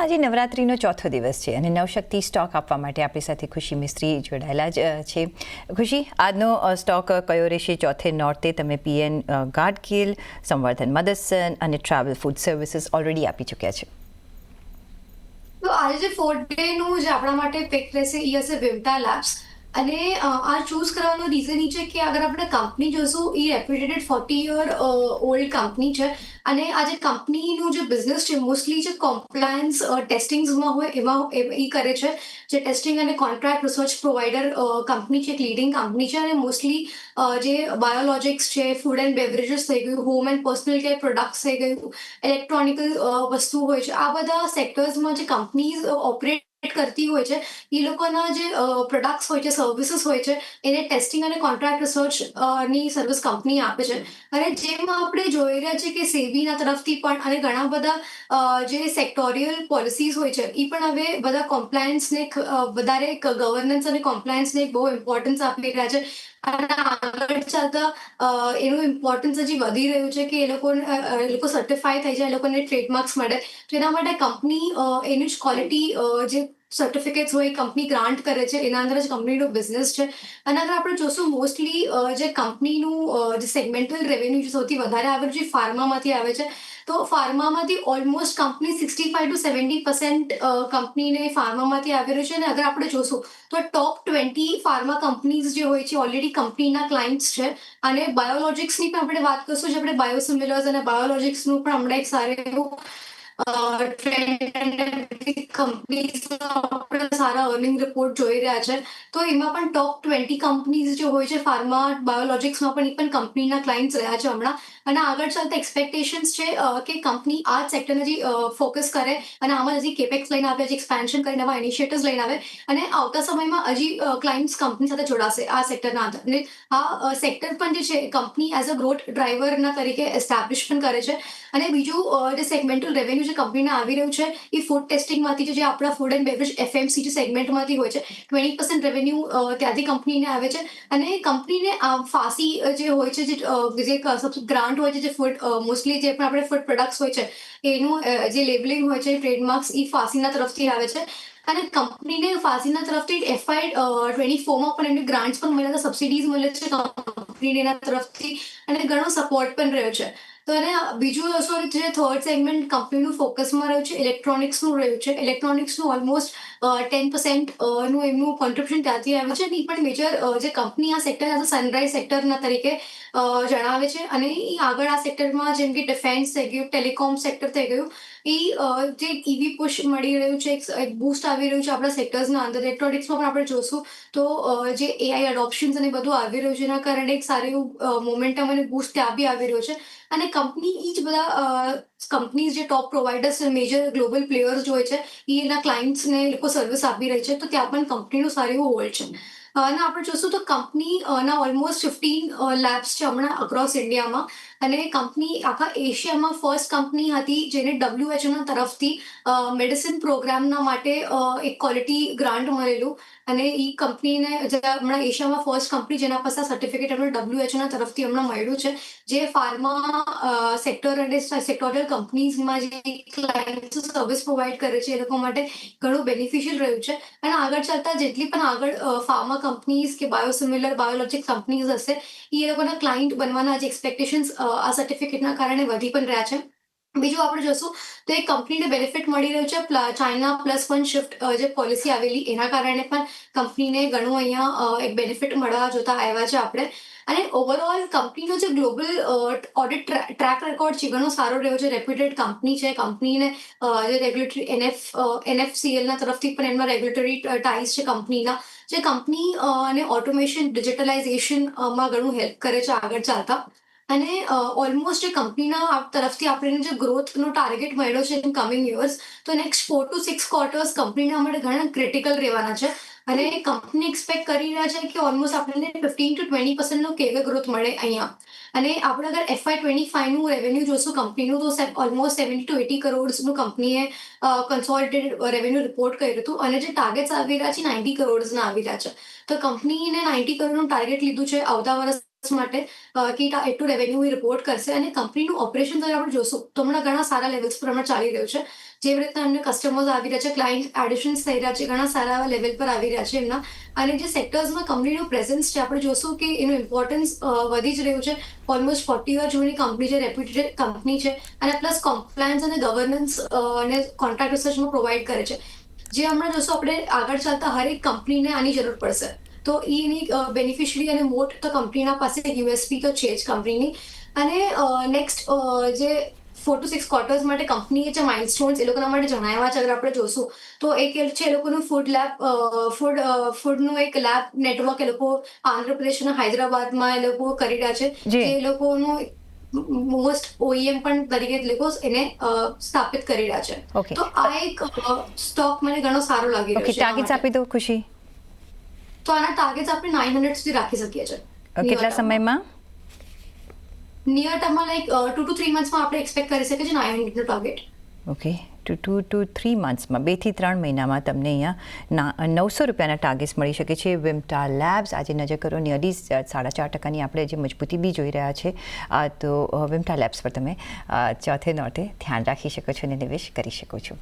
આજે નવરાત્રિનો ચોથો દિવસ છે અને નવશક્તિ સ્ટોક આપવા માટે આપણી સાથે ખુશી મિસ્ત્રી જોડાયેલા જ છે. ખુશી, આજનો સ્ટોક કયો રહેશે? ચોથે નોર્તે તમે પીએન ગાર્ડ સંવર્ધન મદસન અને ટ્રાવેલ ફૂડ સર્વિસીસ ઓલરેડી આપી ચૂક્યા છે. તો આજે જે ફોર્થ ડે નું જે આપણા માટે પેક રહેશે એ હશે વિમતા લેબ્સ અને આ ચૂઝ કરવાનો રીઝન એ છે કે અગર આપણે કંપની જોશું એ reputed forty year old company છે. અને આ જે કંપનીનું જે બિઝનેસ છે મોસ્ટલી જે કોમ્પ્લાયન્સ ટેસ્ટિંગ્સમાં હોય, એમાં એ એ કરે છે. જે ટેસ્ટિંગ અને કોન્ટ્રાક્ટ રિસર્ચ પ્રોવાઈડર કંપની છે, એક લીડિંગ કંપની છે. અને મોસ્ટલી જે બાયોલોજિક્સ છે ફૂડ એન્ડ બેવરેજીસ થઈ ગયું home and personal care products થઈ ગયું ઇલેક્ટ્રોનિકલ વસ્તુ હોય છે. આ બધા સેક્ટર્સમાં જે કંપનીઝ ઓપરેટ કરતી હોય છે, એ લોકોના જે પ્રોડક્ટ્સ હોય છે સર્વિસીસ હોય છે, એને ટેસ્ટિંગ અને કોન્ટ્રાક્ટ રિસર્ચની સર્વિસ કંપની આપે છે. અને જેમાં આપણે જોઈ રહ્યા છે કે સેબીના તરફથી પણ અને ઘણા બધા જે સેક્ટોરિયલ પોલિસીસ હોય છે એ પણ હવે બધા કોમ્પ્લાયન્સને વધારે ગવર્નન્સ અને કોમ્પ્લાયન્સને બહુ ઇમ્પોર્ટન્સ આપી રહ્યા છે. અને આગળ ચાલતા એનું ઇમ્પોર્ટન્સ હજી વધી રહ્યું છે કે એ અ, એ લોકો સર્ટિફાય થઈ જાય એ લોકોને ટ્રેડમાર્ક્સ મળે. તો એના માટે કંપની એની જ ક્વોલિટી જે સર્ટિફિકેટ્સ હોય કંપની ગ્રાન્ટ કરે છે, એના અંદર જ કંપનીનો બિઝનેસ છે. અને અગર આપણે જોશું મોસ્ટલી જે કંપનીનું જે સેગમેન્ટલ રેવન્યુ જે સૌથી વધારે આવે છે ફાર્મામાંથી આવે છે, તો ફાર્મામાંથી almost company sixty five to seventy percent કંપનીને ફાર્મામાંથી આવી રહ્યું છે. અને અગર આપણે જોશું, તો ટોપ ટ્વેન્ટી ફાર્મા કંપનીઝ જે હોય છે ઓલરેડી કંપનીના ક્લાયન્ટ્સ છે. અને બાયોલોજિક્સની પણ આપણે વાત કરશું, જે આપણે બાયોસિમિલર્સ અને બાયોલોજિક્સનું પણ હમણાં એક સારું એવું ટ્રેન્ડ આપણે સારા અર્નિંગ રિપોર્ટ જોઈ રહ્યા છે. તો એમાં પણ ટોપ ટ્વેન્ટી કંપનીઝ જે હોય છે ફાર્મા બાયોલોજિક્સમાં પણ એ પણ કંપનીના ક્લાયન્ટ્સ રહ્યા છે હમણાં. અને આગળ ચાલતા એક્સપેક્ટેશન્સ છે કે કંપની આ સેક્ટર હજી ફોકસ કરે અને આમાં હજી કેપેક્સ લઈને આવે હજી એક્સપેન્શન કરીને આવા ઇનિશિયેટિવ્સ લઈને આવે અને આવતા સમયમાં હજી ક્લાયન્ટ્સ કંપની સાથે જોડાશે આ સેક્ટરના અંદર. આ સેક્ટર પણ જે છે કંપની એઝ અ ગ્રોથ ડ્રાઈવરના તરીકે એસ્ટાબ્લિશ પણ કરે છે. અને બીજું જે સેગમેન્ટલ રેવન્યુ જે કંપનીને આવી રહ્યું છે એ ફૂડ ટેસ્ટિંગમાંથી જે આપણા ફૂડ એન્ડ બેવરેજ એફએમસી જે સેગમેન્ટમાંથી હોય છે ટ્વેન્ટી પર્સન્ટ રેવન્યુ ત્યાંથી કંપનીને આવે છે. અને કંપનીને આ ફાંસી જે હોય છે જે અ, જે હોય છે, જે ફૂડ મોસ્ટલી જે પણ આપણે ફૂડ પ્રોડક્ટ્સ હોય છે, એનું જે લેબલિંગ હોય છે ટ્રેડમાર્ક્સ એ ફાસીના તરફથી આવે છે. અને કંપનીને ફાસીના તરફથી એફઆઈ ટ્વેન્ટી ફોરમાં પણ એમને ગ્રાન્ટ્સ પણ મળ્યા છે સબસિડીઝ મળે છે કંપનીને તરફથી, અને ઘણો સપોર્ટ પણ રહ્યો છે. તો એને બીજું સોરી જે થર્ડ સેગમેન્ટ કંપનીનું ફોકસમાં રહ્યું છે ઇલેક્ટ્રોનિક્સનું રહ્યું છે. ઇલેક્ટ્રોનિક્સનું ઓલમોસ્ટ ટેન પર્સન્ટનું એમનું કોન્ટ્રીબ્યુશન ત્યાંથી આવ્યું છે. અને પણ મેજર જે કંપની આ સેક્ટર એઝ અ સનરાઈઝ સેક્ટરના તરીકે જણાવે છે. અને આગળ આ સેક્ટરમાં જેમ કે ડિફેન્સ થઈ ગયું ટેલિકોમ સેક્ટર થઈ ગયું એ જે ઈવી પુશ મળી રહ્યું છે, એક- બુસ્ટ આવી રહ્યું છે આપણા સેક્ટર્સના અંદર. ઇલેક્ટ્રોનિક્સમાં પણ આપણે જોશું તો જે એઆઈ અડોપ્શન્સ અને બધું આવી રહ્યું છે, એના કારણે એક સારું એવું મોમેન્ટમ અને બૂસ્ટ ત્યાં બી આવી રહ્યો છે. અને કંપની એ જ બધા કંપનીઝ જે top providers major global players જે હોય છે એ એના ક્લાયન્ટ્સને લોકો સર્વિસ આપી રહી છે, તો ત્યાં પણ કંપનીનું સારું એવું હોલ્ડ છે. અને આપણે જોશું તો કંપની ના ઓલમોસ્ટ ફિફ્ટીન લેબ્સ છે હમણાં અક્રોસ ઇન્ડિયામાં અને કંપની આખા એશિયામાં ફર્સ્ટ કંપની હતી જેને ડબ્લ્યુએચઓના તરફથી મેડિસિન પ્રોગ્રામના માટે એક ક્વોલિટી ગ્રાન્ટ મળેલું. અને એ કંપનીને જે હમણાં એશિયામાં ફર્સ્ટ કંપની જેના પાસે સર્ટિફિકેટ એમને ડબ્લ્યુએચઓના તરફથી હમણાં મળ્યું છે, જે ફાર્મા સેક્ટર અને સેક્ટોરિયલ કંપનીઝમાં જે ક્લાયન્ટ સર્વિસ પ્રોવાઈડ કરે છે, એ લોકો માટે ઘણું બેનિફિશિયલ રહ્યું છે. અને આગળ ચાલતા જેટલી પણ આગળ ફાર્મા કંપનીઝ કે બાયોસિમિલર બાયોલોજિક કંપનીઝ હશે એ લોકોના ક્લાયન્ટ બનવાના જે એક્સપેક્ટેશન્સ આ સર્ટિફિકેટના કારણે વધી પણ રહ્યા છે. બીજું આપણે જોશું, તો એ કંપનીને બેનિફિટ મળી રહ્યું છે ચાઇના પ્લસ વન શિફ્ટ જે પોલિસી આવેલી, એના કારણે પણ કંપનીને ઘણું અહીંયા એક બેનિફિટ મળવા જોતા આવ્યા છે આપણે. અને ઓવરઓલ કંપનીનો જે ગ્લોબલ ઓડિટ ટ્રેક રેકોર્ડ છે ઘણો સારો રહ્યો છે. રેપ્યુટેડ કંપની છે. કંપનીને જે રેગ્યુલેટરી એનએફ એનએફસીએલના તરફથી પણ એમના રેગ્યુલેટરી ટાઈઝ છે કંપનીના જે કંપની અને ઓટોમેશન ડિજિટલાઇઝેશનમાં ઘણું હેલ્પ કરે છે આગળ ચાલતા. અને ઓલમોસ્ટ જે કંપનીના તરફથી આપણને જે ગ્રોથનો ટાર્ગેટ મળ્યો છે ઇન કમિંગ યર્સ તો next four to six quarters કંપનીના માટે ઘણા ક્રિટિકલ રહેવાના છે. અને કંપની એક્સપેક્ટ કરી રહ્યા છે કે ઓલમોસ્ટ આપણને ફિફ્ટીન ટુ ટ્વેન્ટી પર્સન્ટનો કેવે ગ્રોથ મળે અહીંયા. અને આપણે અગર એફઆઈ ટ્વેન્ટી ફાઈવનું રેવન્યુ જોશું કંપનીનું તો ઓલમોસ્ટ સેવન્ટી ટુ એટી કરોડ્સનું કંપનીએ કન્સોલિડેટેડ રેવન્યુ રિપોર્ટ કર્યું હતું. અને જે ટાર્ગેટ્સ આવી રહ્યા છે નાઇન્ટી કરોડ્સના આવી રહ્યા છે. તો કંપનીને નાઇન્ટી કરોડનું ટાર્ગેટ લીધું છે આવતા વર્ષ માટે કે એટલું રેવન્યુ એ રિપોર્ટ કરશે અને કંપનીનું ઓપરેશન જ્યારે આપણે જોશું, તો હમણાં ઘણા સારા લેવલ્સ પર હમણાં ચાલી રહ્યું છે. જેવી રીતના એમને કસ્ટમર્સ આવી રહ્યા છે ક્લાયન્ટ એડિશન્સ થઈ રહ્યા છે, ઘણા સારા લેવલ પર આવી રહ્યા છે એમના. અને જે સેક્ટર્સમાં કંપનીનું પ્રેઝન્સ છે, આપણે જોશું કે એનું ઇમ્પોર્ટન્સ વધી જ રહ્યું છે. ઓલમોસ્ટ ફોર્ટી યર જૂની કંપની છે રેપ્યુટેડ કંપની છે. અને પ્લસ કોમ્પ્લાયન્સ અને ગવર્નન્સ અને કોન્ટ્રાક્ટ રિસર્ચમાં પ્રોવાઈડ કરે છે. જે હમણાં જોશું, આપણે આગળ ચાલતા હરેક કંપનીને આની જરૂર પડશે. તો એની બેનિફિશરી અને મોટ તો કંપનીના પાસે યુએસપી તો છે જ કંપનીની. અને નેક્સ્ટ જે ફોર ટુ સિક્સ ક્વાર્ટર્સ માટે કંપનીએ જે માઇલસ્ટોન્સ એ લોકોના માટે જણાવ્યા છે અગર આપણે જોશું તો એક છે એ લોકોનું ફૂડ લેબ ફૂડ ફૂડનું એક લેબ નેટવર્ક એ લોકો આંધ્રપ્રદેશ અને હૈદરાબાદમાં એ લોકો કરી રહ્યા છે. જી. એ લોકોનું મોસ્ટ ઓઈએમ પણ તરીકે લોકો એને સ્થાપિત કરી રહ્યા છે. તો આ એક સ્ટોક મને ઘણો સારો લાગી ઓકે રહ્યો છે આપી દો ખુશી. તો આના ટાર્ગેટ્સ આપણે નાઇન હંડ્રેડ સુધી રાખી શકીએ છીએ. કેટલા સમયમાં? નિયર ટર્મમાં લાઈક ટુ ટુ થ્રી મંથ્સમાં આપણે એક્સપેક્ટ કરી શકીએ છીએ nine હંડ્રેડનું target okay two two two three મંથ્સમાં બેથી ત્રણ મહિનામાં તમને અહીંયા નવસો રૂપિયાના ટાર્ગેટ્સ મળી શકે છે. વિમટા લેબ્સ આજે નજર કરો નિયરલી સાડા ચાર ટકાની આપણે જે મજબૂતી બી જોઈ રહ્યા છે. આ તો વિમટા લેબ્સ પર તમે ચોથે નોર્થે ધ્યાન રાખી શકો છો અને નિવેશ કરી શકો છો.